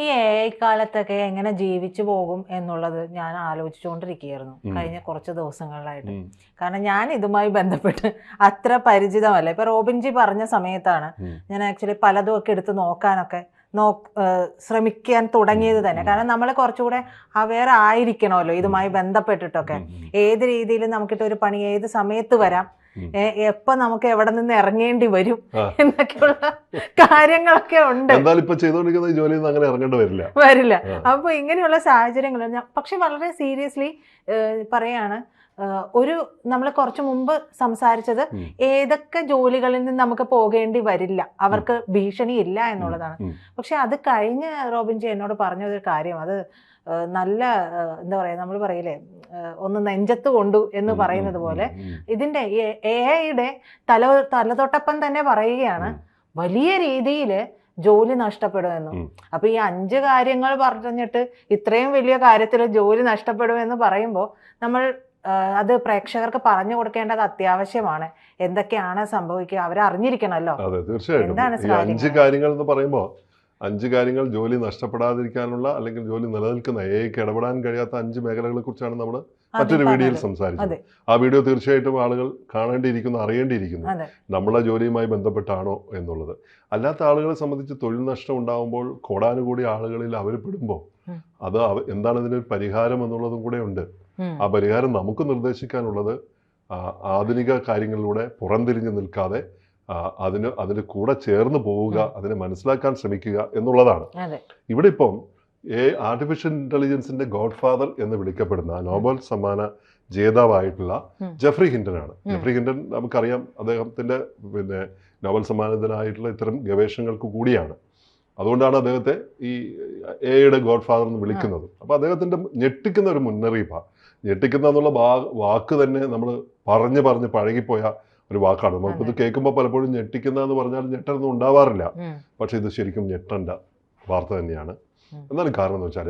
ഈ A I കാലത്തൊക്കെ എങ്ങനെ ജീവിച്ചു പോകും എന്നുള്ളത് ഞാൻ ആലോചിച്ചുകൊണ്ടിരിക്കുകയായിരുന്നു കഴിഞ്ഞ കുറച്ച് ദിവസങ്ങളിലായിട്ട് കാരണം ഞാൻ ഇതുമായി ബന്ധപ്പെട്ട് അത്ര പരിചിതമല്ല. ഇപ്പൊ റോബിൻജി പറഞ്ഞ സമയത്താണ് ഞാൻ ആക്ച്വലി പലതും ഒക്കെ എടുത്ത് നോക്കാനൊക്കെ നോ ശ്രമിക്കാൻ തുടങ്ങിയത് തന്നെ. കാരണം നമ്മൾ കുറച്ചുകൂടെ അവെയർ ആയിരിക്കണമല്ലോ ഇതുമായി ബന്ധപ്പെട്ടിട്ടൊക്കെ. ഏത് രീതിയിൽ നമുക്കിട്ട് ഒരു പണി ഏത് സമയത്ത് വരാം? എപ്പോ നമുക്ക് എവിടെ നിന്ന് ഇറങ്ങേണ്ടി വരും. എന്നൊക്കെയുള്ള കാര്യങ്ങളൊക്കെ ഉണ്ട്. ഇപ്പൊ ചെയ്തുകൊണ്ടിരിക്കുന്ന ജോലിയിൽ നിന്ന് അങ്ങനെ ഇറങ്ങേണ്ടി വരില്ല. വരില്ല. അപ്പൊ ഇങ്ങനെയുള്ള സാഹചര്യങ്ങൾ പക്ഷെ വളരെ സീരിയസ്ലി പറയാണ്. ഒരു നമ്മൾ കുറച്ച് മുമ്പ് സംസാരിച്ചത്. ഏതൊക്കെ ജോലികളിൽ നിന്ന് നമുക്ക് പോകേണ്ടി വരില്ല അവർക്ക് ഭീഷണി ഇല്ല എന്നുള്ളതാണ് പക്ഷെ അത് കഴിഞ്ഞ് റോബിൻജി എന്നോട് പറഞ്ഞ ഒരു കാര്യം അത് നല്ല എന്താ പറയാ നമ്മൾ പറയില്ലേ ഒന്ന് നെഞ്ചത്ത് കൊണ്ടു എന്ന്. പറയുന്നത് പോലെ. ഇതിന്റെ എ ഐയുടെ തല തലതൊട്ടപ്പം തന്നെ പറയുകയാണ് വലിയ രീതിയിൽ ജോലി നഷ്ടപ്പെടുമെന്നും. അപ്പൊ ഈ അഞ്ച് കാര്യങ്ങൾ പറഞ്ഞിട്ട് ഇത്രയും വലിയ കാര്യത്തിൽ ജോലി നഷ്ടപ്പെടുമെന്ന് പറയുമ്പോൾ നമ്മൾ അത് പ്രേക്ഷകർക്ക് പറഞ്ഞു കൊടുക്കേണ്ടത് അത്യാവശ്യമാണ്. എന്തൊക്കെയാണ് സംഭവിക്കുക അവരറിഞ്ഞിരിക്കണമല്ലോ അതെ തീർച്ചയായിട്ടും. അഞ്ച് കാര്യങ്ങൾ? എന്ന് പറയുമ്പോൾ അഞ്ച് കാര്യങ്ങൾ ജോലി നഷ്ടപ്പെടാതിരിക്കാനുള്ള അല്ലെങ്കിൽ ജോലി നിലനിൽക്കുന്ന എക്ക് ഇടപെടാൻ കഴിയാത്ത അഞ്ച് മേഖലകളെ കുറിച്ചാണ് നമ്മൾ മറ്റൊരു വീഡിയോയിൽ. സംസാരിച്ചത്. ആ വീഡിയോ തീർച്ചയായിട്ടും ആളുകൾ കാണേണ്ടിയിരിക്കുന്നു അറിയേണ്ടിയിരിക്കുന്നു. നമ്മളെ ജോലിയുമായി ബന്ധപ്പെട്ടാണോ എന്നുള്ളത്. അല്ലാത്ത ആളുകളെ സംബന്ധിച്ച് തൊഴിൽ നഷ്ടം ഉണ്ടാകുമ്പോൾ കോടാനുകൂടി ആളുകളിൽ അവർ പെടുമ്പോൾ അത് എന്താണ് ഇതിനൊരു പരിഹാരം എന്നുള്ളതും കൂടെ ഉണ്ട്. ആ പരിഹാരം നമുക്ക് നിർദ്ദേശിക്കാനുള്ളത് ആധുനിക കാര്യങ്ങളിലൂടെ പുറംതിരിഞ്ഞു നിൽക്കാതെ അതിന് അതിന് കൂടെ ചേർന്ന് പോവുക അതിനെ മനസ്സിലാക്കാൻ ശ്രമിക്കുക എന്നുള്ളതാണ്. ഇവിടെ ഇപ്പം ഏ ആർട്ടിഫിഷ്യൽ ഇന്റലിജൻസിന്റെ ഗോഡ് ഫാദർ എന്ന് വിളിക്കപ്പെടുന്ന നോബൽ സമ്മാന ജേതാവായിട്ടുള്ള. ജെഫ്രി ഹിൻഡൻ ആണ്. ജെഫ്രി ഹിൻഡൻ നമുക്കറിയാം അദ്ദേഹത്തിന്റെ പിന്നെ നോബൽ സമ്മാനത്തിനായിട്ടുള്ള ഇത്തരം ഗവേഷണങ്ങൾക്ക് കൂടിയാണ്. അതുകൊണ്ടാണ് അദ്ദേഹത്തെ ഈ എയുടെ ഗോഡ് ഫാദർ എന്ന് വിളിക്കുന്നത്. അപ്പൊ അദ്ദേഹത്തിന്റെ ഞെട്ടിക്കുന്ന ഒരു മുന്നറിയിപ്പാണ് ഞെട്ടിക്കുന്ന എന്നുള്ള വാക്ക് തന്നെ നമ്മൾ പറഞ്ഞ് പറഞ്ഞ് പഴകിപ്പോയ ഒരു വാക്കാണ്. നമുക്കിത് ഇത് കേൾക്കുമ്പോൾ പലപ്പോഴും ഞെട്ടിക്കുന്ന എന്ന് പറഞ്ഞാൽ ഞെട്ടൊന്നും ഉണ്ടാവാറില്ല. പക്ഷെ ഇത് ശരിക്കും ഞെട്ടേണ്ട വാർത്ത തന്നെയാണ്. എന്നാലും കാരണം എന്ന് വെച്ചാൽ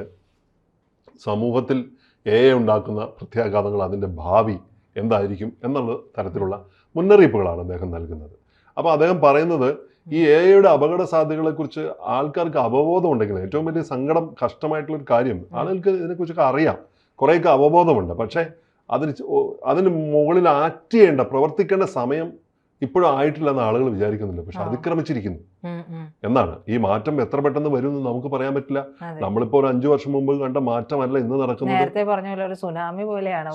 സമൂഹത്തിൽ എ ഉണ്ടാക്കുന്ന പ്രത്യാഘാതങ്ങൾ അതിന്റെ ഭാവി എന്തായിരിക്കും എന്നുള്ള തരത്തിലുള്ള മുന്നറിയിപ്പുകളാണ് അദ്ദേഹം നൽകുന്നത്. അപ്പോൾ അദ്ദേഹം പറയുന്നത് ഈ എ ഐയുടെ അപകട സാധ്യതകളെക്കുറിച്ച് ആൾക്കാർക്ക് അവബോധം ഉണ്ടെങ്കിൽ ഏറ്റവും വലിയ സങ്കടം കഷ്ടമായിട്ടുള്ള ഒരു കാര്യം ആളുകൾക്ക് ഇതിനെക്കുറിച്ചൊക്കെ അറിയാം. കുറേയൊക്കെ അവബോധമുണ്ട്. പക്ഷേ അതിന് അതിന് മുകളിൽ ആക്ട് ചെയ്യേണ്ട പ്രവർത്തിക്കേണ്ട സമയം ഇപ്പോഴും ആയിട്ടില്ലെന്ന് ആളുകൾ വിചാരിക്കുന്നില്ല. പക്ഷെ അതിക്രമിച്ചിരിക്കുന്നു. എന്നാണ്. ഈ മാറ്റം എത്ര പെട്ടെന്ന് വരും എന്ന് നമുക്ക് പറയാൻ പറ്റില്ല. നമ്മളിപ്പോ ഒരു അഞ്ചു വർഷം മുമ്പ് കണ്ട മാറ്റമല്ല ഇന്ന് നടക്കുന്നത്. നേരത്തെ പറഞ്ഞ പോലെ ഒരു സുനാമി പോലെയാണ്.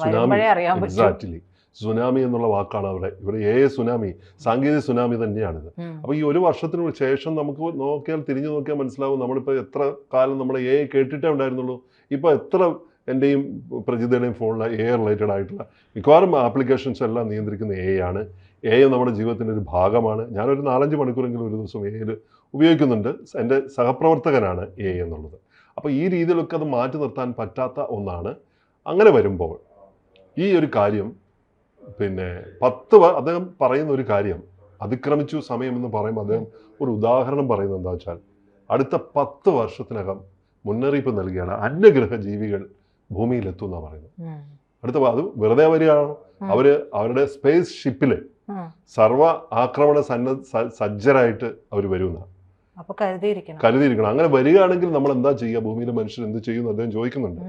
എക്സാക്ട്ലി സുനാമി എന്നുള്ള വാക്കാണ് അവിടെ ഇവിടെ ഏ സുനാമി സാങ്കേതിക സുനാമി തന്നെയാണിത്. അപ്പൊ അപ്പോൾ ഈ ഒരു വർഷത്തിന് ശേഷം നമുക്ക് നോക്കിയാൽ തിരിഞ്ഞു നോക്കിയാൽ മനസ്സിലാവും നമ്മളിപ്പോ എത്ര കാലം നമ്മളെ ഏ കേട്ടിട്ടേ ഉണ്ടായിരുന്നുള്ളൂ. ഇപ്പോൾ എത്ര എന്റെയും പ്രജിതയുടെയും ഫോണിൽ എ റിലേറ്റഡ് ആയിട്ടുള്ള മിക്കവാറും ആപ്ലിക്കേഷൻസ് എല്ലാം നിയന്ത്രിക്കുന്ന എ ആണ്. എ നമ്മുടെ ജീവിതത്തിന്റെ ഒരു ഭാഗമാണ്. ഞാനൊരു നാലഞ്ച് മണിക്കൂറെങ്കിലും ഒരു ദിവസം എയിൽ ഉപയോഗിക്കുന്നുണ്ട്. എന്റെ സഹപ്രവർത്തകനാണ് എ എന്നുള്ളത്. അപ്പോൾ ഈ രീതിയിലൊക്കെ അത് മാറ്റി നിർത്താൻ പറ്റാത്ത ഒന്നാണ്. അങ്ങനെ വരുമ്പോൾ ഈ ഒരു കാര്യം പിന്നെ പത്ത് അദ്ദേഹം പറയുന്ന ഒരു കാര്യം അതിക്രമിച്ചു സമയമെന്ന് പറയുമ്പോൾ അദ്ദേഹം ഒരു ഉദാഹരണം പറയുന്നത് എന്താ വെച്ചാൽ അടുത്ത പത്ത് വർഷത്തിനകം മുന്നറിയിപ്പ് നൽകിയാണ് അന്യഗ്രഹ ജീവികൾ ഭൂമിയിലെത്തും എന്നാണ് പറയുന്നത്. അടുത്ത അത് വെറുതെ വരികയാണോ? അവർ അവരുടെ സ്പേസ് ഷിപ്പിൽ സർവ ആക്രമണ സന്ന സജ്ജരായിട്ട് അവർ വരുന്ന കരുതിയിരിക്കണം. അങ്ങനെ വരികയാണെങ്കിൽ നമ്മൾ എന്താ ചെയ്യുക? ഭൂമിയിലെ മനുഷ്യർ എന്ത് ചെയ്യും എന്ന് അദ്ദേഹം ചോദിക്കുന്നുണ്ട്.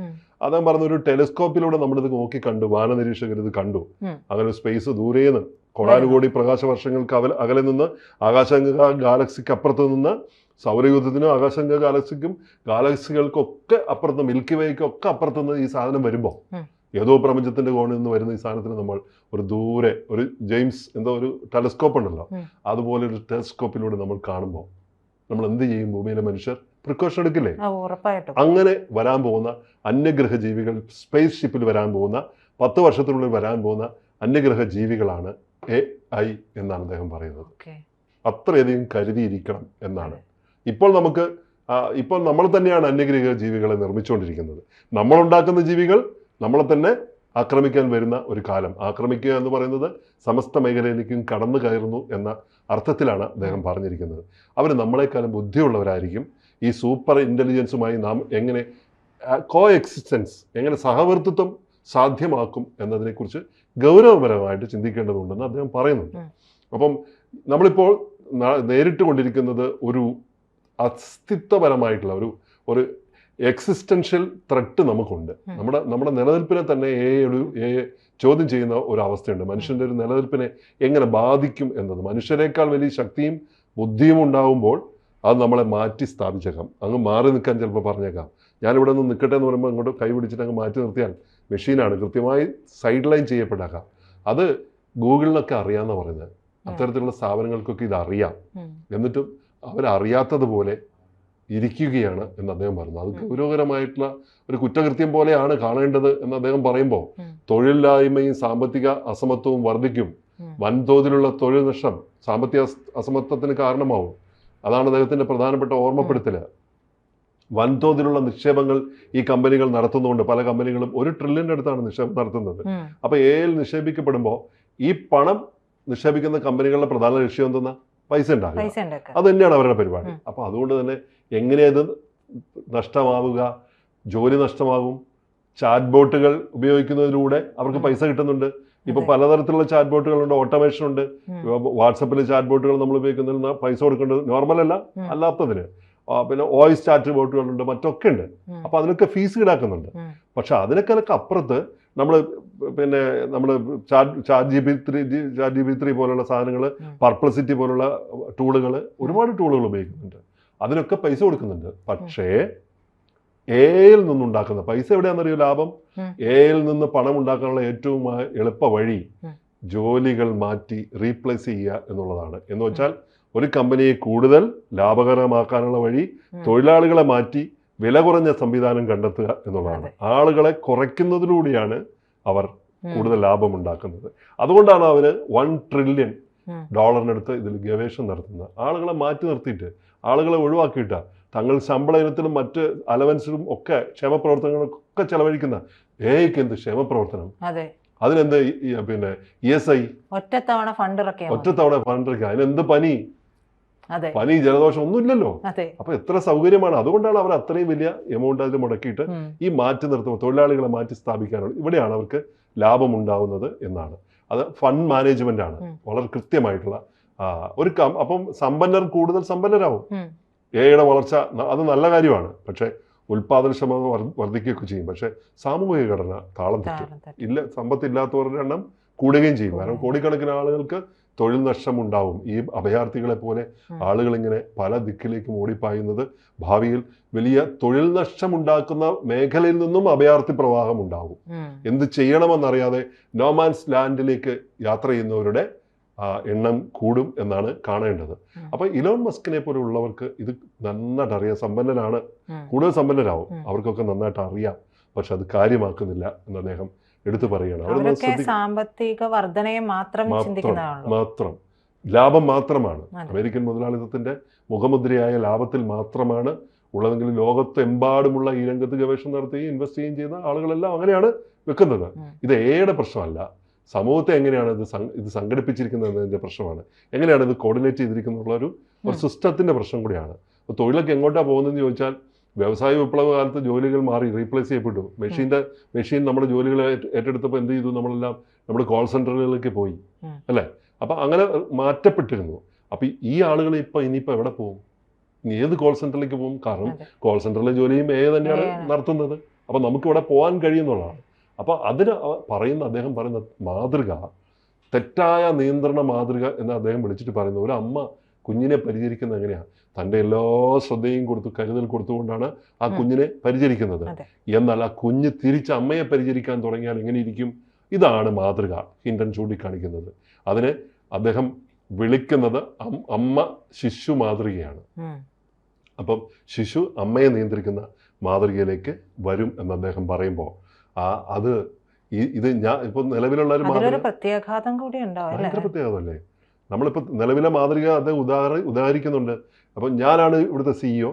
അദ്ദേഹം പറഞ്ഞ ഒരു ടെലിസ്കോപ്പിലൂടെ നമ്മളിത് നോക്കി കണ്ടു. വാനനിരീക്ഷകർ ഇത് കണ്ടു. അങ്ങനെ ഒരു സ്പേസ് ദൂരേന്ന് കോടാനുകോടി പ്രകാശ വർഷങ്ങൾക്ക് അകലെ നിന്ന് ആകാശഗംഗ ഗാലക്സിക്ക് അപ്പുറത്ത് നിന്ന് സൗരയൂഥത്തിനും ആകാശങ്ക ഗാലക്സിക്കും ഗാലക്സികൾക്കൊക്കെ അപ്പുറത്ത് മിൽക്കി വേക്കൊക്കെ അപ്പുറത്തുനിന്ന് അപ്പുറത്ത് നിന്ന് ഈ സാധനം വരുമ്പോൾ. ഏതോ പ്രപഞ്ചത്തിന്റെ കോണിൽ നിന്ന് വരുന്ന ഈ സാധനത്തിന് നമ്മൾ ഒരു ദൂരെ ഒരു ജെയിംസ് എന്തോ ഒരു ടെലിസ്കോപ്പ് ഉണ്ടല്ലോ. അതുപോലെ ഒരു ടെലിസ്കോപ്പിലൂടെ നമ്മൾ കാണുമ്പോൾ നമ്മൾ എന്ത് ചെയ്യും? ഭൂമിയിലെ മനുഷ്യർ പ്രിക്കോഷൻ എടുക്കില്ലേ? അങ്ങനെ വരാൻ പോകുന്ന അന്യഗ്രഹ ജീവികൾ സ്പേസ് ഷിപ്പിൽ വരാൻ പോകുന്ന പത്ത് വർഷത്തിനുള്ളിൽ വരാൻ പോകുന്ന അന്യഗ്രഹ ജീവികളാണ് എ ഐ എന്നാണ് അദ്ദേഹം പറയുന്നത്. അത്രയധികം കരുതിയിരിക്കണം എന്നാണ്. ഇപ്പോൾ നമുക്ക് ഇപ്പോൾ നമ്മൾ തന്നെയാണ് അന്യഗ്രഹ ജീവികളെ നിർമ്മിച്ചുകൊണ്ടിരിക്കുന്നത്. നമ്മളുണ്ടാക്കുന്ന ജീവികൾ നമ്മളെ തന്നെ ആക്രമിക്കാൻ വരുന്ന ഒരു കാലം. ആക്രമിക്കുക എന്ന് പറയുന്നത് സമസ്ത മേഖലയിലേക്കും കടന്നു കയറുന്നു എന്ന അർത്ഥത്തിലാണ് അദ്ദേഹം പറഞ്ഞിരിക്കുന്നത്. അവർ നമ്മളെക്കാളും ബുദ്ധിയുള്ളവരായിരിക്കും. ഈ സൂപ്പർ ഇന്റലിജൻസുമായി നാം എങ്ങനെ കോ എക്സിസ്റ്റൻസ് എങ്ങനെ സഹവർത്തിത്വം സാധ്യമാക്കും എന്നതിനെക്കുറിച്ച് ഗൗരവപരമായിട്ട് ചിന്തിക്കേണ്ടതുണ്ടെന്ന് അദ്ദേഹം പറയുന്നുണ്ട്. അപ്പം നമ്മളിപ്പോൾ നേരിട്ട് കൊണ്ടിരിക്കുന്നത് ഒരു അസ്തിത്വപരമായിട്ടുള്ള ഒരു ഒരു എക്സിസ്റ്റൻഷ്യൽ ത്രെട്ട് നമുക്കുണ്ട്. നമ്മുടെ നമ്മുടെ നിലനിൽപ്പിനെ തന്നെ എ ഒരു എ ചോദ്യം ചെയ്യുന്ന ഒരു അവസ്ഥയുണ്ട് മനുഷ്യന്റെ ഒരു നിലനിൽപ്പിനെ എങ്ങനെ ബാധിക്കും എന്നത്. മനുഷ്യരെക്കാൾ വലിയ ശക്തിയും ബുദ്ധിയും ഉണ്ടാവുമ്പോൾ അത് നമ്മളെ മാറ്റി സ്ഥാപിച്ചേക്കാം. അങ്ങ് മാറി നിൽക്കാൻ ചിലപ്പോൾ പറഞ്ഞേക്കാം. ഞാനിവിടെ നിന്ന് നിൽക്കട്ടെ എന്ന് പറയുമ്പോൾ അങ്ങോട്ട് കൈ പിടിച്ചിട്ട് അങ്ങ് മാറ്റി നിർത്തിയാൽ മെഷീനാണ്. കൃത്യമായി സൈഡ് ലൈൻ ചെയ്യപ്പെട്ടേക്കാം അത് ഗൂഗിളിലൊക്കെ അറിയാമെന്നാണ് പറയുന്നത്. അത്തരത്തിലുള്ള സ്ഥാപനങ്ങൾക്കൊക്കെ ഇത് അറിയാം. എന്നിട്ടും അവരറിയാത്തതുപോലെ ഇരിക്കുകയാണ് എന്ന് അദ്ദേഹം പറഞ്ഞു. അത്. ഗൗരവകരമായിട്ടുള്ള ഒരു കുറ്റകൃത്യം പോലെയാണ് കാണേണ്ടത് എന്ന് അദ്ദേഹം പറയുമ്പോൾ തൊഴിലില്ലായ്മയും സാമ്പത്തിക അസമത്വവും വർദ്ധിക്കും. വൻതോതിലുള്ള തൊഴിൽ നഷ്ടം സാമ്പത്തിക അസമത്വത്തിന് കാരണമാവും. അതാണ് അദ്ദേഹത്തിന്റെ പ്രധാനപ്പെട്ട ഓർമ്മപ്പെടുത്തൽ. വൻതോതിലുള്ള നിക്ഷേപങ്ങൾ ഈ കമ്പനികൾ നടത്തുന്നുണ്ട്. പല കമ്പനികളും ഒരു ട്രില്യന്റെ അടുത്താണ് നിക്ഷേപം നടത്തുന്നത്. അപ്പോൾ എയിൽ നിക്ഷേപിക്കപ്പെടുമ്പോൾ ഈ പണം നിക്ഷേപിക്കുന്ന കമ്പനികളുടെ പ്രധാന ലക്ഷ്യം എന്തെന്നാ? പൈസ ഉണ്ടാകുക പൈസ ഉണ്ടാക്കുക. അത് തന്നെയാണ് അവരുടെ പരിപാടി. അപ്പൊ അപ്പോൾ അതുകൊണ്ട് തന്നെ എങ്ങനെയത് നഷ്ടമാവുക ജോലി നഷ്ടമാകും ചാറ്റ് ബോട്ടുകൾ ഉപയോഗിക്കുന്നതിലൂടെ അവർക്ക് പൈസ കിട്ടുന്നുണ്ട്. ഇപ്പൊ പലതരത്തിലുള്ള ചാറ്റ് ബോട്ടുകളുണ്ട് ഓട്ടോമേഷൻ ഉണ്ട്. വാട്സപ്പിൽ ചാറ്റ് ബോട്ടുകൾ നമ്മൾ ഉപയോഗിക്കുന്നതിൽ പൈസ കൊടുക്കേണ്ടത് നോർമൽ അല്ല. അല്ലാത്തതിന്. പിന്നെ വോയിസ് ചാറ്റ് ബോട്ടുകളുണ്ട് മറ്റൊക്കെ ഉണ്ട്. അപ്പോൾ അപ്പൊ അതിനൊക്കെ ഫീസ് ഈടാക്കുന്നുണ്ട്. പക്ഷെ അതിനൊക്കെ അപ്പുറത്ത് നമ്മൾ പിന്നെ നമ്മൾ chat G B three chat G B three പോലുള്ള സാധനങ്ങൾ. പർപ്ലസിറ്റി പോലുള്ള ടൂളുകൾ ഒരുപാട് ടൂളുകൾ ഉപയോഗിക്കുന്നുണ്ട്. അതിനൊക്കെ പൈസ കൊടുക്കുന്നുണ്ട്. പക്ഷേ എയിൽ നിന്നുണ്ടാക്കുന്ന പൈസ എവിടെയാണെന്നറിയോ ലാഭം. എയിൽ നിന്ന് പണം ഉണ്ടാക്കാനുള്ള ഏറ്റവും എളുപ്പ വഴി ജോലികൾ മാറ്റി റീപ്ലേസ് ചെയ്യുക എന്നുള്ളതാണ്. എന്ന് വെച്ചാൽ ഒരു കമ്പനിയെ കൂടുതൽ ലാഭകരമാക്കാനുള്ള വഴി തൊഴിലാളികളെ മാറ്റി വില കുറഞ്ഞ സംവിധാനം കണ്ടെത്തുക എന്നുള്ളതാണ്. ആളുകളെ കുറയ്ക്കുന്നതിലൂടെയാണ് അവർ കൂടുതൽ ലാഭം ഉണ്ടാക്കുന്നത് അതുകൊണ്ടാണ് അവർ വൺ ട്രില്യൺ. ഡോളറിനടുത്ത് ഇതിൽ ഗവേഷണം നടത്തുന്നത്. ആളുകളെ മാറ്റി നിർത്തിയിട്ട് ആളുകളെ ഒഴിവാക്കിയിട്ട് തങ്ങൾ ശമ്പള ഇനത്തിലും മറ്റ് അലവൻസിലും ഒക്കെ ക്ഷേമപ്രവർത്തനങ്ങൾക്കൊക്കെ ചെലവഴിക്കുന്ന ഏക്ക് എന്ത് ക്ഷേമപ്രവർത്തനം അതെ. അതിനെന്ത് പിന്നെ ഇ എസ് ഐ? ഒറ്റത്തവണ ഫണ്ട്. ഒറ്റത്തവണ ഫണ്ട് അതിനെന്ത് പനി? പനി ജലദോഷം ഒന്നുമില്ലല്ലോ. അപ്പൊ എത്ര സൗകര്യമാണ്. അതുകൊണ്ടാണ് അവർ അത്രയും വലിയ എമൗണ്ട് അതിൽ മുടക്കിയിട്ട് ഈ മാറ്റി നിർത്തുമ്പോൾ തൊഴിലാളികളെ മാറ്റി സ്ഥാപിക്കാനുള്ള ഇവിടെയാണ് അവർക്ക് ലാഭം ലാഭമുണ്ടാവുന്നത് എന്നാണ്. അത് ഫണ്ട് മാനേജ്മെന്റ് ആണ് വളരെ കൃത്യമായിട്ടുള്ള ഒരു കം- അപ്പം സമ്പന്നർ കൂടുതൽ സമ്പന്നരാവും. ഉം. എയുടെ വളർച്ച അത് നല്ല കാര്യമാണ്. പക്ഷേ ഉൽപാദനക്ഷമത വർ- വർദ്ധിക്കുകയൊക്കെ ചെയ്യും. പക്ഷെ സാമൂഹിക ഘടന താളം തെറ്റി. ഇല്ല സമ്പത്തില്ലാത്തവരുടെ എണ്ണം കൂടുകയും ചെയ്യും. കാരണം കോടിക്കണക്കിന് ആളുകൾക്ക് തൊഴിൽ നഷ്ടം ഉണ്ടാവും ഈ അഭയാർത്ഥികളെ പോലെ. ആളുകൾ ഇങ്ങനെ പല ദിക്കിലേക്കും ഓടിപ്പായുന്നത് ഭാവിയിൽ വലിയ തൊഴിൽ നഷ്ടമുണ്ടാക്കുന്ന മേഖലയിൽ നിന്നും അഭയാർത്ഥി പ്രവാഹം ഉണ്ടാവും. എന്ത് ചെയ്യണമെന്നറിയാതെ നോമാൻസ് ലാൻഡിലേക്ക് യാത്ര ചെയ്യുന്നവരുടെ എണ്ണം കൂടും എന്നാണ് കാണേണ്ടത്. അപ്പൊ ഇലോൺ മസ്കിനെ പോലെ ഉള്ളവർക്ക് ഇത് നന്നായിട്ട് അറിയാം സമ്പന്നനാണ്. കൂടുതൽ സമ്പന്നരാവും അവർക്കൊക്കെ നന്നായിട്ട് അറിയാം പക്ഷെ അത് കാര്യമാക്കുന്നില്ല എന്ന് അദ്ദേഹം എടുത്തു പറയുകയാണ്. അവരൊക്കെ സാമ്പത്തിക വർധനയെ മാത്രം മാത്രം ലാഭം മാത്രമാണ്. അമേരിക്കൻ മുതലാളിത്തത്തിന്റെ മുഖമുദ്രയായ ലാഭത്തിൽ മാത്രമാണ് ഉള്ളതെങ്കിൽ ലോകത്തെമ്പാടുമുള്ള ഈ രംഗത്ത് ഗവേഷണം നടത്തുകയും ഇൻവെസ്റ്റ് ചെയ്യുകയും ചെയ്യുന്ന ആളുകളെല്ലാം അങ്ങനെയാണ് വെക്കുന്നത്. ഇത് എയുടെ പ്രശ്നമല്ല. സമൂഹത്തെ എങ്ങനെയാണ് ഇത് ഇത് സംഘടിപ്പിച്ചിരിക്കുന്നത് എന്നതിന്റെ പ്രശ്നമാണ്. എങ്ങനെയാണ് ഇത് കോർഡിനേറ്റ് ചെയ്തിരിക്കുന്നുള്ള ഒരു സിസ്റ്റത്തിന്റെ പ്രശ്നം കൂടിയാണ്. അപ്പോൾ തൊഴിലൊക്കെ എങ്ങോട്ടാണ് പോകുന്നതെന്ന് ചോദിച്ചാൽ വ്യവസായ വിപ്ലവ കാലത്ത് ജോലികൾ മാറി റീപ്ലേസ് ചെയ്യപ്പെട്ടു. മെഷീന്റെ മെഷീൻ നമ്മുടെ ജോലികൾ ഏറ്റ- ഏറ്റെടുത്തപ്പോൾ എന്ത് ചെയ്തു? നമ്മളെല്ലാം നമ്മൾ കോൾ സെന്ററുകളിലേക്ക് പോയി. അല്ലേ? അപ്പം അങ്ങനെ മാറ്റപ്പെട്ടിരുന്നു. അപ്പം ഈ ആളുകൾ ഇപ്പം ഇനിയിപ്പോൾ എവിടെ പോകും? ഇനി ഏത് കോൾ സെന്ററിലേക്ക് പോകും? കാരണം. കോൾ സെന്ററിലെ ജോലിയും ഏ തന്നെയാണ്. നടത്തുന്നത്. അപ്പം നമുക്കിവിടെ പോകാൻ കഴിയുന്നുള്ളതാണ്. അപ്പോൾ അതിന് പറയുന്ന അദ്ദേഹം പറയുന്ന മാതൃക തെറ്റായ നിയന്ത്രണ മാതൃക എന്ന് അദ്ദേഹം വിളിച്ചിട്ട് പറയുന്നത് ഒരു അമ്മ കുഞ്ഞിനെ പരിചരിക്കുന്നത് എങ്ങനെയാണ് തന്റെ എല്ലാ ശ്രദ്ധയും കൊടുത്തു കരുതൽ കൊടുത്തുകൊണ്ടാണ് ആ കുഞ്ഞിനെ പരിചരിക്കുന്നത്. എന്നാൽ ആ കുഞ്ഞ് തിരിച്ച് അമ്മയെ പരിചരിക്കാൻ തുടങ്ങിയാൽ എങ്ങനെയിരിക്കും? ഇതാണ് മാതൃക ഹിൻഡൻ ചൂണ്ടിക്കാണിക്കുന്നത്. അതിന് അദ്ദേഹം വിളിക്കുന്നത് അമ്മ ശിശു മാതൃകയാണ്. അപ്പം ശിശു അമ്മയെ നിയന്ത്രിക്കുന്ന മാതൃകയിലേക്ക് വരും എന്ന് അദ്ദേഹം പറയുമ്പോൾ ആ അത് ഇത് ഞാൻ ഇപ്പൊ നിലവിലുള്ള ഒരു പ്രത്യാഘാതം കൂടി ഉണ്ടാവും അല്ലേ? ഭയങ്കര പ്രത്യേകതല്ലേ നമ്മളിപ്പോൾ നിലവിലെ മാതൃക അദ്ദേഹം ഉദാഹരി ഉദാഹരിക്കുന്നുണ്ട്. അപ്പം ഞാനാണ് ഇവിടുത്തെ സിഇഒ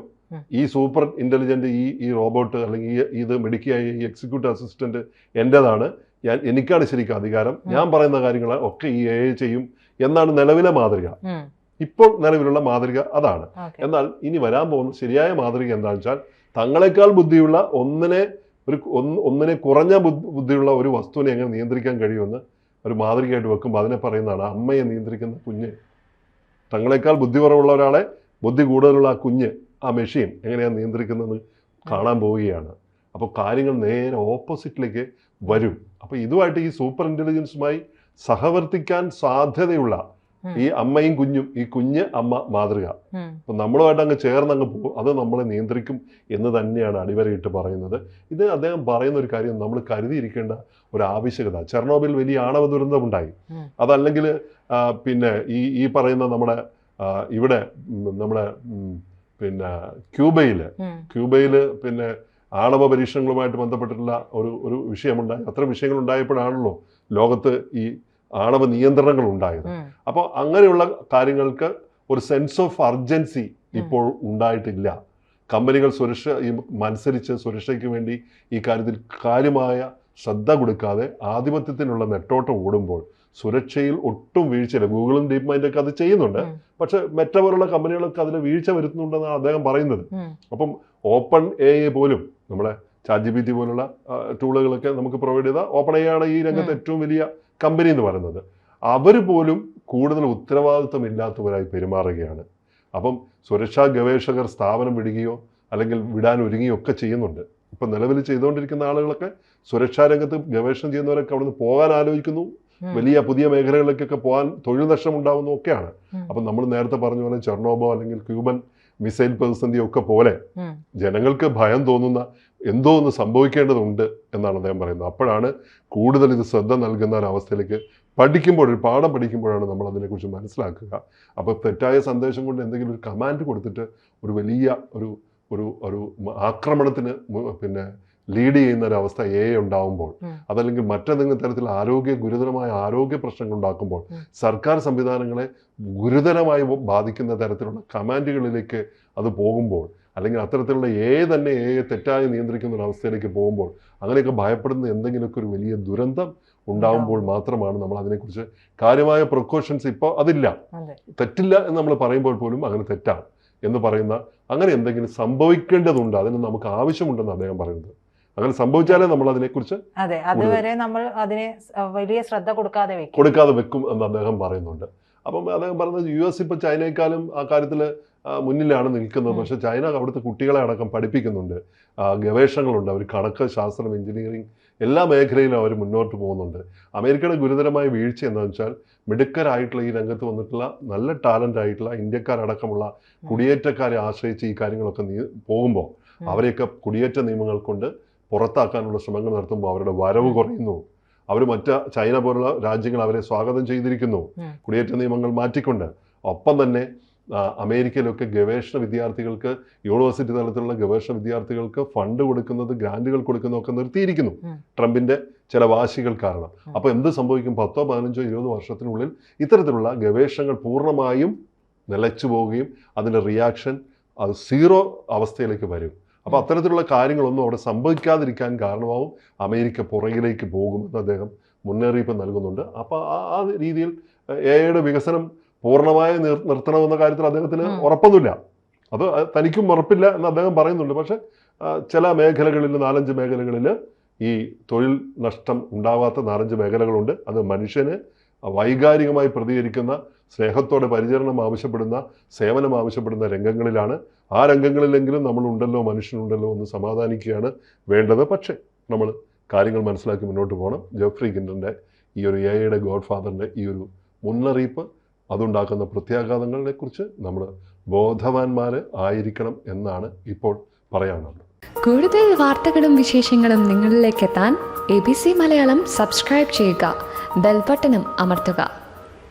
ഈ സൂപ്പർ ഇന്റലിജന്റ് ഈ ഈ റോബോട്ട് അല്ലെങ്കിൽ ഈ ഇത് മെഡിക്കായ ഈ എക്സിക്യൂട്ടീവ് അസിസ്റ്റന്റ് എന്റെതാണ്. ഞാൻ എനിക്കാണ് ശരിക്കും അധികാരം. ഞാൻ പറയുന്ന കാര്യങ്ങൾ ഒക്കെ ഈ എ ചെയ്യും എന്നാണ് നിലവിലെ മാതൃക. ഇപ്പോൾ നിലവിലുള്ള മാതൃക അതാണ്. എന്നാൽ ഇനി വരാൻ പോകുന്ന ശരിയായ മാതൃക എന്താണെന്ന് വെച്ചാൽ തങ്ങളെക്കാൾ ബുദ്ധിയുള്ള ഒന്നിനെ ഒരു ഒന്നിനെ കുറഞ്ഞ ബുദ്ധിയുള്ള ഒരു വസ്തുവിനെ എങ്ങനെ നിയന്ത്രിക്കാൻ കഴിയുമെന്ന് ഒരു മാതൃകയായിട്ട് വെക്കുമ്പോൾ അതിനെ പറയുന്നതാണ് അമ്മയെ നിയന്ത്രിക്കുന്ന കുഞ്ഞ് തങ്ങളെക്കാൾ ബുദ്ധി കുറവുള്ള ഒരാളെ ബുദ്ധി കൂടുതലുള്ള ആ കുഞ്ഞ് ആ മെഷീൻ എങ്ങനെയാണ് നിയന്ത്രിക്കുന്നത് കാണാൻ പോവുകയാണ് അപ്പോൾ കാര്യങ്ങൾ നേരെ ഓപ്പോസിറ്റിലേക്ക് വരും അപ്പോൾ ഇതുമായിട്ട് ഈ സൂപ്പർ ഇന്റലിജൻസുമായി സഹവർത്തിക്കാൻ സാധ്യതയുള്ള. ഈ അമ്മയും കുഞ്ഞും ഈ കുഞ്ഞ് അമ്മ മാതൃക. അപ്പൊ നമ്മളുമായിട്ട് അങ്ങ് ചേർന്ന് അങ്ങ് പോകും. അത് നമ്മളെ നിയന്ത്രിക്കും എന്ന് തന്നെയാണ് അടിവരയിട്ട് പറയുന്നത്. ഇത് അദ്ദേഹം പറയുന്ന ഒരു കാര്യം നമ്മൾ കരുതിയിരിക്കേണ്ട ഒരു ആവശ്യകത. ചെർണോബിൽ വലിയ ആണവ ദുരന്തമുണ്ടായി. ഉണ്ടായി അതല്ലെങ്കിൽ പിന്നെ ഈ ഈ പറയുന്ന നമ്മുടെ ഇവിടെ നമ്മുടെ പിന്നെ ക്യൂബയിൽ. ക്യൂബയിൽ പിന്നെ ആണവ പരീക്ഷണങ്ങളുമായിട്ട് ബന്ധപ്പെട്ടിട്ടുള്ള ഒരു ഒരു വിഷയമുണ്ടായി. അത്ര വിഷയങ്ങൾ ഉണ്ടായപ്പോഴാണല്ലോ ലോകത്ത് ഈ ആണവ നിയന്ത്രണങ്ങൾ ഉണ്ടായത്. അപ്പോൾ അങ്ങനെയുള്ള കാര്യങ്ങൾക്ക് ഒരു സെൻസ് ഓഫ് അർജൻസി ഇപ്പോൾ ഉണ്ടായിട്ടില്ല. കമ്പനികൾ സുരക്ഷ മത്സരിച്ച് സുരക്ഷയ്ക്ക് വേണ്ടി ഈ കാര്യത്തിൽ കാര്യമായ ശ്രദ്ധ കൊടുക്കാതെ ആധിപത്യത്തിനുള്ള നെട്ടോട്ടം ഓടുമ്പോൾ സുരക്ഷയിൽ ഒട്ടും വീഴ്ചയില്ല. ഗൂഗിളും ഡീപ് മൈൻഡൊക്കെ അത് ചെയ്യുന്നുണ്ട്. പക്ഷെ മെറ്റ പോലുള്ള കമ്പനികളൊക്കെ അതിൽ വീഴ്ച വരുത്തുന്നുണ്ടെന്നാണ് അദ്ദേഹം പറയുന്നത്. അപ്പം ഓപ്പൺ എ പോലും നമ്മളെ ചാറ്റ് ജി പി ടി പോലുള്ള ടൂളുകളൊക്കെ നമുക്ക് പ്രൊവൈഡ് ചെയ്ത ഓപ്പൺ എ ആണ് ഈ രംഗത്ത് ഏറ്റവും വലിയ കമ്പനി എന്ന് പറയുന്നത്. അവർ പോലും കൂടുതൽ ഉത്തരവാദിത്വമില്ലാത്തവരായി പെരുമാറുകയാണ്. അപ്പം സുരക്ഷാ ഗവേഷകർ സ്ഥാപനം വിടുകയോ അല്ലെങ്കിൽ വിടാൻ ഒരുങ്ങുകയോ ഒക്കെ ചെയ്യുന്നുണ്ട്. ഇപ്പം നിലവിൽ ചെയ്തുകൊണ്ടിരിക്കുന്ന ആളുകളൊക്കെ സുരക്ഷാ രംഗത്ത് ഗവേഷണം ചെയ്യുന്നവരൊക്കെ അവിടുന്ന് പോകാൻ ആലോചിക്കുന്നു. വലിയ പുതിയ മേഖലകളിലേക്കൊക്കെ പോകാൻ തൊഴിൽ നഷ്ടം ഉണ്ടാവുന്നു ഒക്കെയാണ് അപ്പം നമ്മൾ നേരത്തെ പറഞ്ഞ പോലെ ചെർണോബോ അല്ലെങ്കിൽ ക്യൂബൻ മിസൈൽ പ്രതിസന്ധി ഒക്കെ പോലെ ജനങ്ങൾക്ക് ഭയം തോന്നുന്ന എന്തോ ഒന്ന് സംഭവിക്കേണ്ടതുണ്ട് എന്നാണ് അദ്ദേഹം പറയുന്നത്. അപ്പോഴാണ് കൂടുതൽ ഇത് ശ്രദ്ധ നൽകുന്ന ഒരവസ്ഥയിലേക്ക് പഠിക്കുമ്പോൾ ഒരു പാഠം പഠിക്കുമ്പോഴാണ് നമ്മൾ അതിനെക്കുറിച്ച് മനസ്സിലാക്കുക. അപ്പോൾ തെറ്റായ സന്ദേശം കൊണ്ട് എന്തെങ്കിലും ഒരു കമാൻഡ് കൊടുത്തിട്ട് ഒരു വലിയ ഒരു ഒരു ഒരു ആക്രമണത്തിന് പിന്നെ ലീഡ് ചെയ്യുന്ന ഒരു അവസ്ഥ എ ഉണ്ടാവുമ്പോൾ അതല്ലെങ്കിൽ മറ്റെന്തെങ്കിലും തരത്തിൽ ആരോഗ്യ ഗുരുതരമായ ആരോഗ്യ പ്രശ്നങ്ങൾ ഉണ്ടാക്കുമ്പോൾ സർക്കാർ സംവിധാനങ്ങളെ ഗുരുതരമായി ബാധിക്കുന്ന തരത്തിലുള്ള കമാൻഡുകളിലേക്ക് അത് പോകുമ്പോൾ അല്ലെങ്കിൽ അത്തരത്തിലുള്ള എ തന്നെ എയെ തെറ്റായി നിയന്ത്രിക്കുന്ന ഒരു അവസ്ഥയിലേക്ക് പോകുമ്പോൾ അങ്ങനെയൊക്കെ ഭയപ്പെടുന്ന എന്തെങ്കിലുമൊക്കെ ഒരു വലിയ ദുരന്തം ഉണ്ടാകുമ്പോൾ മാത്രമാണ് നമ്മൾ അതിനെക്കുറിച്ച് കാര്യമായ പ്രിക്കോഷൻസ് ഇപ്പോൾ അതില്ല. തെറ്റില്ല എന്ന് നമ്മൾ പറയുമ്പോൾ പോലും അങ്ങനെ തെറ്റാണ് എന്ന് പറയുന്ന അങ്ങനെ എന്തെങ്കിലും സംഭവിക്കേണ്ടതുണ്ട് അതിന് നമുക്ക് ആവശ്യമുണ്ടെന്ന് അദ്ദേഹം പറയുന്നത്. അങ്ങനെ സംഭവിച്ചാലേ നമ്മൾ അതിനെക്കുറിച്ച് അതെ അതുവരെ നമ്മൾ അതിനെ വലിയ ശ്രദ്ധ കൊടുക്കാതെ വെക്കും. കൊടുക്കാതെ വെക്കും എന്ന് അദ്ദേഹം പറയുന്നുണ്ട്. അപ്പം അദ്ദേഹം പറഞ്ഞത് യു എസ് ഇപ്പോൾ ചൈനയെക്കാളും ആ കാര്യത്തിൽ മുന്നിലാണ് നിൽക്കുന്നത്. പക്ഷെ ചൈന അവിടുത്തെ കുട്ടികളെ അടക്കം പഠിപ്പിക്കുന്നുണ്ട്. ഗവേഷണങ്ങളുണ്ട്. അവർ കണക്ക് ശാസ്ത്രം എഞ്ചിനീയറിംഗ് എല്ലാ മേഖലയിലും അവർ മുന്നോട്ട് പോകുന്നുണ്ട്. അമേരിക്കയുടെ ഗുരുതരമായ വീഴ്ച എന്താണെന്ന് വെച്ചാൽ മിടുക്കരായിട്ടുള്ള ഈ രംഗത്ത് വന്നിട്ടുള്ള നല്ല ടാലന്റ് ആയിട്ടുള്ള ഇന്ത്യക്കാരടക്കമുള്ള കുടിയേറ്റക്കാരെ ആശ്രയിച്ച് ഈ കാര്യങ്ങളൊക്കെ നീ പോകുമ്പോൾ അവരെയൊക്കെ കുടിയേറ്റ നിയമങ്ങൾ കൊണ്ട് പുറത്താക്കാനുള്ള ശ്രമങ്ങൾ നടത്തുമ്പോൾ അവരുടെ വരവ് കുറയുന്നു. അവർ മറ്റ് ചൈന പോലുള്ള രാജ്യങ്ങൾ അവരെ സ്വാഗതം ചെയ്തിരിക്കുന്നു. കുടിയേറ്റ നിയമങ്ങൾ മാറ്റിക്കൊണ്ട്. ഒപ്പം തന്നെ അമേരിക്കയിലൊക്കെ ഗവേഷണ വിദ്യാർത്ഥികൾക്ക് യൂണിവേഴ്സിറ്റി തലത്തിലുള്ള ഗവേഷണ വിദ്യാർത്ഥികൾക്ക് ഫണ്ട് കൊടുക്കുന്നത് ഗ്രാൻഡുകൾ കൊടുക്കുന്നതൊക്കെ നിർത്തിയിരിക്കുന്നു. ട്രംപിന്റെ ചില വാശികൾ കാരണം. അപ്പൊ അപ്പോൾ എന്ത് സംഭവിക്കും? പത്തോ പതിനഞ്ചോ ഇരുപത് വർഷത്തിനുള്ളിൽ ഇത്തരത്തിലുള്ള ഗവേഷണങ്ങൾ പൂർണമായും നിലച്ചു പോവുകയും അതിന്റെ റിയാക്ഷൻ അത് സീറോ അവസ്ഥയിലേക്ക് വരും. അപ്പോൾ. അത്തരത്തിലുള്ള കാര്യങ്ങളൊന്നും അവിടെ സംഭവിക്കാതിരിക്കാൻ കാരണമാവും അമേരിക്ക പുറകിലേക്ക് പോകുമെന്ന് അദ്ദേഹം മുന്നറിയിപ്പ് നൽകുന്നുണ്ട്. അപ്പോൾ ആ ആ രീതിയിൽ എയുടെ വികസനം പൂർണമായി നിർ നിർത്തണമെന്ന കാര്യത്തിൽ അദ്ദേഹത്തിന് ഉറപ്പൊന്നുമില്ല. അത് തനിക്കും ഉറപ്പില്ല എന്ന് അദ്ദേഹം പറയുന്നുണ്ട്. പക്ഷെ ചില മേഖലകളിൽ നാലഞ്ച് മേഖലകളിൽ ഈ തൊഴിൽ നഷ്ടം ഉണ്ടാവാത്ത നാലഞ്ച് മേഖലകളുണ്ട്. അത് മനുഷ്യന് വൈകാരികമായി പ്രതികരിക്കുന്ന സ്നേഹത്തോടെ പരിചരണം ആവശ്യപ്പെടുന്ന സേവനം ആവശ്യപ്പെടുന്ന രംഗങ്ങളിലാണ്. ആ രംഗങ്ങളിലെങ്കിലും നമ്മളുണ്ടല്ലോ മനുഷ്യനുണ്ടല്ലോ എന്ന് സമാധാനിക്കുകയാണ് വേണ്ടത്. പക്ഷേ നമ്മൾ കാര്യങ്ങൾ മനസ്സിലാക്കി മുന്നോട്ട് പോകണം. ജോഫ്രി കിൻഡന്റെ ഈ ഒരു എ ഐയുടെ ഗോഡ് ഫാദറിന്റെ ഈ ഒരു മുന്നറിയിപ്പ് അതുണ്ടാക്കുന്ന പ്രത്യാഘാതങ്ങളെക്കുറിച്ച് നമ്മൾ ബോധവാന്മാർ ആയിരിക്കണം എന്നാണ് ഇപ്പോൾ പറയാനുള്ളത്. കൂടുതൽ വാർത്തകളും വിശേഷങ്ങളും നിങ്ങളിലേക്ക് എത്താൻ A B C Malayalam subscribe ചെയ്യുക. ബെൽബട്ടനും അമർത്തുക.